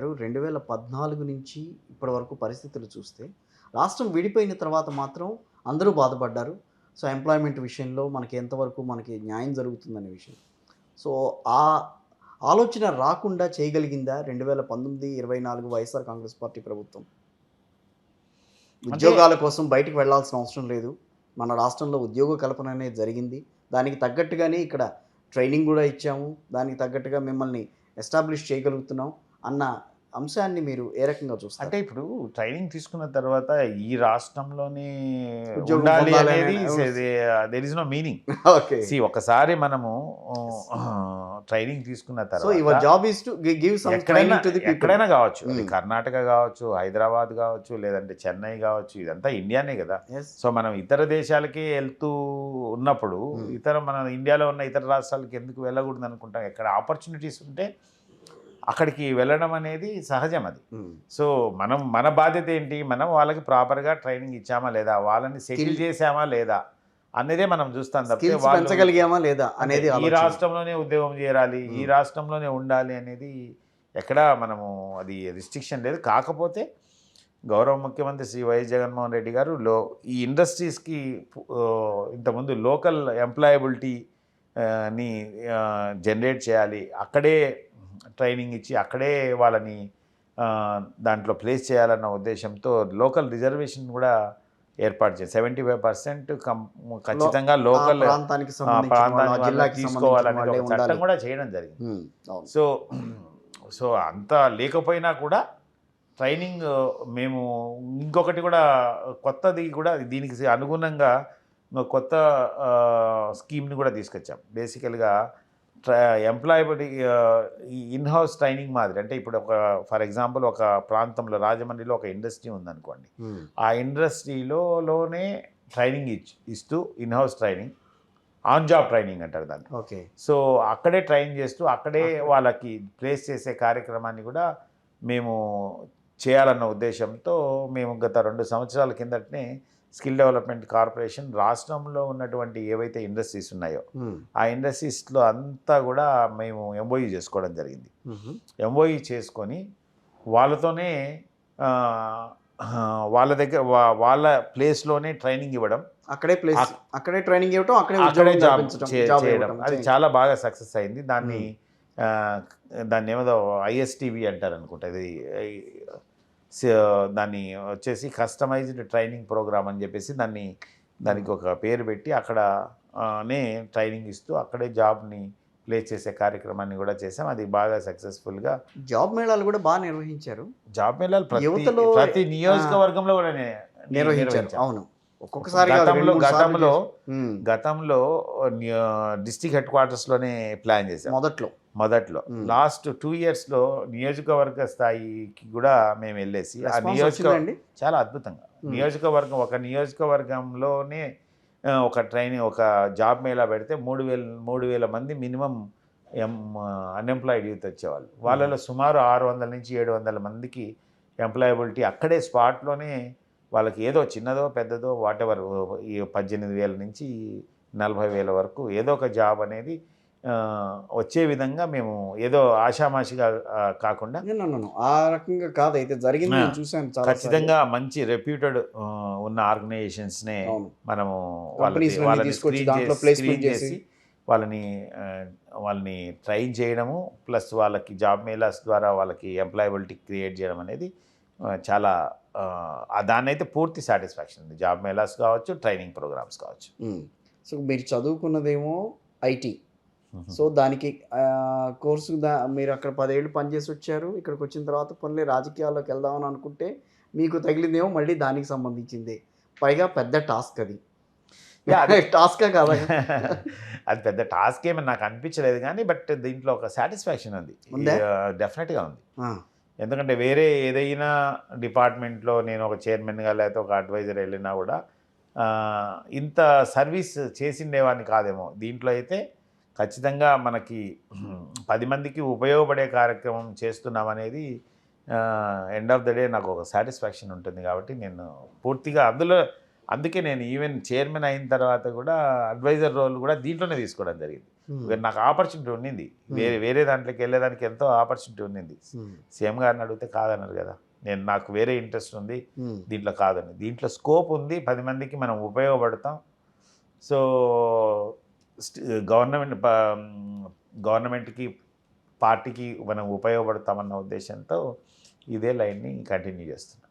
గారు రెండు వేల పద్నాలుగు నుంచి ఇప్పటి వరకు పరిస్థితులు చూస్తే రాష్ట్రం విడిపోయిన తర్వాత మాత్రం అందరూ బాధపడ్డారు. సో ఎంప్లాయ్మెంట్ విషయంలో మనకి ఎంతవరకు మనకి న్యాయం జరుగుతుందనే విషయం. సో ఆ ఆలోచన రాకుండా చేయగలిగిందా రెండు వేల పంతొమ్మిది ఇరవై నాలుగు వైఎస్ఆర్ కాంగ్రెస్ పార్టీ ప్రభుత్వం? ఉద్యోగాల కోసం బయటికి వెళ్ళాల్సిన అవసరం లేదు. మన రాష్ట్రంలో ఉద్యోగ కల్పన అనేది జరిగింది. దానికి తగ్గట్టుగానే ఇక్కడ ట్రైనింగ్ కూడా ఇచ్చాము. దానికి తగ్గట్టుగా మిమ్మల్ని ఎస్టాబ్లిష్ చేయగలుగుతున్నాం అన్న అంశాన్ని మీరు ఏ రకంగా చూస్తారు? అంటే ఇప్పుడు ట్రైనింగ్ తీసుకున్న తర్వాత ఈ రాష్ట్రంలోనే ఉండాలి అనేది there is no meaning okay. See ఒకసారి మనము ట్రైనింగ్ తీసుకున్న తర్వాత job is to give some ఎక్కడైనా ట్రైనింగ్ టు ది పీపుల్ ఎక్కడైనా కావచ్చు. అది Hmm. కర్ణాటక కావచ్చు హైదరాబాద్ కావచ్చు లేదంటే చెన్నై కావచ్చు ఇదంతా ఇండియానే కదా. సో మనం ఇతర దేశాలకి వెళ్తూ ఉన్నప్పుడు Hmm. ఇతర మన ఇండియాలో ఉన్న ఇతర రాష్ట్రాలకి ఎందుకు వెళ్ళకూడదు అనుకుంటాం ఎక్కడ ఆపర్చునిటీస్ ఉంటే అక్కడికి వెళ్ళడం అనేది సహజం అది. సో మనం మన బాధ్యత ఏంటి? మనం వాళ్ళకి ప్రాపర్గా ట్రైనింగ్ ఇచ్చామా లేదా? వాళ్ళని సెటిల్ చేసామా లేదా? అనేదే మనం చూస్తాం తప్పితే పెంచగలిగామా లేదా అనేది ఈ. రాష్ట్రంలోనే ఉద్యోగం చేయాలి ఈ. రాష్ట్రంలోనే ఉండాలి అనేది ఎక్కడా మనము అది రిస్ట్రిక్షన్ లేదు. కాకపోతే గౌరవ ముఖ్యమంత్రి శ్రీ వైఎస్ జగన్మోహన్ రెడ్డి గారు లో ఈ ఇండస్ట్రీస్కి ఇంతకుముందు లోకల్ ఎంప్లాయబిలిటీ ని జనరేట్ చేయాలి. అక్కడే ట్రైనింగ్ ఇచ్చి అక్కడే వాళ్ళని దాంట్లో ప్లేస్ చేయాలన్న ఉద్దేశంతో లోకల్ రిజర్వేషన్ కూడా ఏర్పాటు చేయాలి సెవెంటీ ఫైవ్ పర్సెంట్ ఖచ్చితంగా లోకల్ ప్రాంతానికి తీసుకోవాలనే చట్టం. కూడా చేయడం జరిగింది. సో సో అంత లేకపోయినా కూడా ట్రైనింగ్ మేము ఇంకొకటి కూడా కొత్తది కూడా దీనికి అనుగుణంగా కొత్త స్కీమ్ని కూడా తీసుకొచ్చాం బేసికల్గా ఎంప్లాయబిలిటీ ఈ ఇన్ హౌస్ ట్రైనింగ్ మాదిరి. అంటే ఇప్పుడు ఒక ఫర్ ఎగ్జాంపుల్ ఒక ప్రాంతంలో రాజమండ్రిలో ఒక ఇండస్ట్రీ ఉందనుకోండి. ఆ ఇండస్ట్రీలో లోనే ట్రైనింగ్ ఇచ్ ఇస్తూ in house training on job training అంటారు దాన్ని. ఓకే. సో అక్కడే ట్రైన్ చేస్తూ అక్కడే వాళ్ళకి ప్లేస్ చేసే కార్యక్రమాన్ని కూడా మేము చేయాలన్న ఉద్దేశంతో మేము గత రెండు సంవత్సరాల కిందటనే స్కిల్ డెవలప్మెంట్ కార్పొరేషన్ రాష్ట్రంలో ఉన్నటువంటి ఏవైతే ఇండస్ట్రీస్ ఉన్నాయో. ఆ ఇండస్ట్రీస్లో అంతా కూడా మేము ఎంఓఈ చేసుకోవడం జరిగింది. ఎంఓఈ చేసుకొని వాళ్ళతోనే వాళ్ళ దగ్గర వాళ్ళ ప్లేస్లోనే ట్రైనింగ్ ఇవ్వడం అక్కడే ప్లేస్ అక్- అక్కడే ట్రైనింగ్ ఇవ్వటం అక్కడే అక్కడే జాబ్ చేయడం అది. చాలా బాగా సక్సెస్ అయింది దాన్ని దాన్ని ఏమో ఐఎస్టీవీ అంటారు అనుకుంటా ఇది దాన్ని వచ్చేసి కస్టమైజ్డ్ ట్రైనింగ్ ప్రోగ్రామ్ అని చెప్పేసి దాన్ని దానికి ఒక పేరు పెట్టి అక్కడ ఆ, నే ట్రైనింగ్ ఇస్తూ అక్కడే జాబ్ని ప్లేస్ చేసే కార్యక్రమాన్ని కూడా చేసాం. అది బాగా సక్సెస్ఫుల్గా జాబ్ మేళాలు కూడా బాగా నిర్వహించారు. జాబ్ మేళాలు ప్రతి నియోజకవర్గంలో కూడా నిర్వహించారు. నిర్వహించాం. అవును. ఒక్కొక్కసారి గతంలో గతంలో. గతంలో డిస్టిక్ హెడ్ క్వార్టర్స్లోనే ప్లాన్ చేశాం. మొదట్లో. మొదట్లో. లాస్ట్ టూ ఇయర్స్లో నియోజకవర్గ స్థాయికి కూడా మేము వెళ్ళేసి ఆ రెస్పాన్స్ నియోజక వచ్చిందండి? చాలా అద్భుతంగా. నియోజకవర్గం ఒక నియోజకవర్గంలోనే ఒక ట్రైనింగ్ ఒక జాబ్ మేళా పెడితే మూడు వేల మూడు వేల మంది మినిమం ఎం అన్ఎంప్లాయిడ్ యూత్ వచ్చేవాళ్ళు. వాళ్ళలో సుమారు ఆరు వందల నుంచి ఏడు వందల మందికి ఎంప్లాయబిలిటీ అక్కడే స్పాట్లోనే వాళ్ళకి ఏదో చిన్నదో పెద్దదో వాట్ ఎవర్ ఈ పద్దెనిమిది వేల నుంచి నలభై వేల వరకు ఏదో ఒక జాబ్ అనేది వచ్చే విధంగా మేము ఏదో ఆషామాషిగా కాకుండా. ఆ రకంగా కాదు అయితే జరిగింది చాలా ఖచ్చితంగా మంచి రెప్యూటెడ్ ఉన్న ఆర్గనైజేషన్స్నే మనము వాళ్ళని చేసి-. వాళ్ళని వాళ్ళని ట్రైన్ చేయడము ప్లస్ వాళ్ళకి జాబ్ మేళాస్ ద్వారా వాళ్ళకి ఎంప్లాయబిలిటీ క్రియేట్ చేయడం అనేది చాలా దాన్ని అయితే పూర్తి సాటిస్ఫాక్షన్ ఉంది. జాబ్ మేళాస్ కావచ్చు ట్రైనింగ్ ప్రోగ్రామ్స్ కావచ్చు. సో మీరు చదువుకున్నదేమో ఐటీ. సో దానికి కోర్సు దా మీరు అక్కడ పదేళ్ళు పనిచేసి వచ్చారు ఇక్కడికి వచ్చిన తర్వాత పనులే రాజకీయాల్లోకి వెళ్దామని అనుకుంటే మీకు తగిలిందేమో మళ్ళీ దానికి సంబంధించిందే. పైగా పెద్ద టాస్క్ అది. టాస్కా కాదా. అది పెద్ద టాస్క్ ఏమని నాకు అనిపించలేదు కానీ బట్ దీంట్లో ఒక సాటిస్ఫాక్షన్ ఉంది? డెఫినెట్గా ఉంది. ఎందుకంటే వేరే ఏదైనా డిపార్ట్మెంట్లో నేను ఒక చైర్మన్గా లేకపోతే ఒక అడ్వైజర్ వెళ్ళినా కూడా ఇంత సర్వీస్ చేసిండేవాడిని కాదేమో. దీంట్లో అయితే ఖచ్చితంగా మనకి పది మందికి ఉపయోగపడే కార్యక్రమం చేస్తున్నామనేది ఎండ్ ఆఫ్ ద డే నాకు ఒక సాటిస్ఫాక్షన్ ఉంటుంది కాబట్టి నేను పూర్తిగా అందులో అందుకే నేను ఈవెన్ చైర్మన్ అయిన తర్వాత కూడా అడ్వైజర్ రోల్ కూడా దీంట్లోనే తీసుకోవడం జరిగింది. నాకు ఆపర్చునిటీ ఉండింది వేరే వేరే దాంట్లోకి వెళ్ళేదానికి ఎంతో ఆపర్చునిటీ ఉండింది సీఎం గారిని అడిగితే కాదన్నారు కదా. నేను నాకు వేరే ఇంట్రెస్ట్ ఉంది దీంట్లో కాదని దీంట్లో స్కోప్ ఉంది పది మందికి మనం ఉపయోగపడతాం. సో గవర్నమెంట్ గవర్నమెంట్కి పార్టీకి మనం ఉపయోగపడతామన్న ఉద్దేశంతో ఇదే లైన్ని కంటిన్యూ చేస్తున్నాం.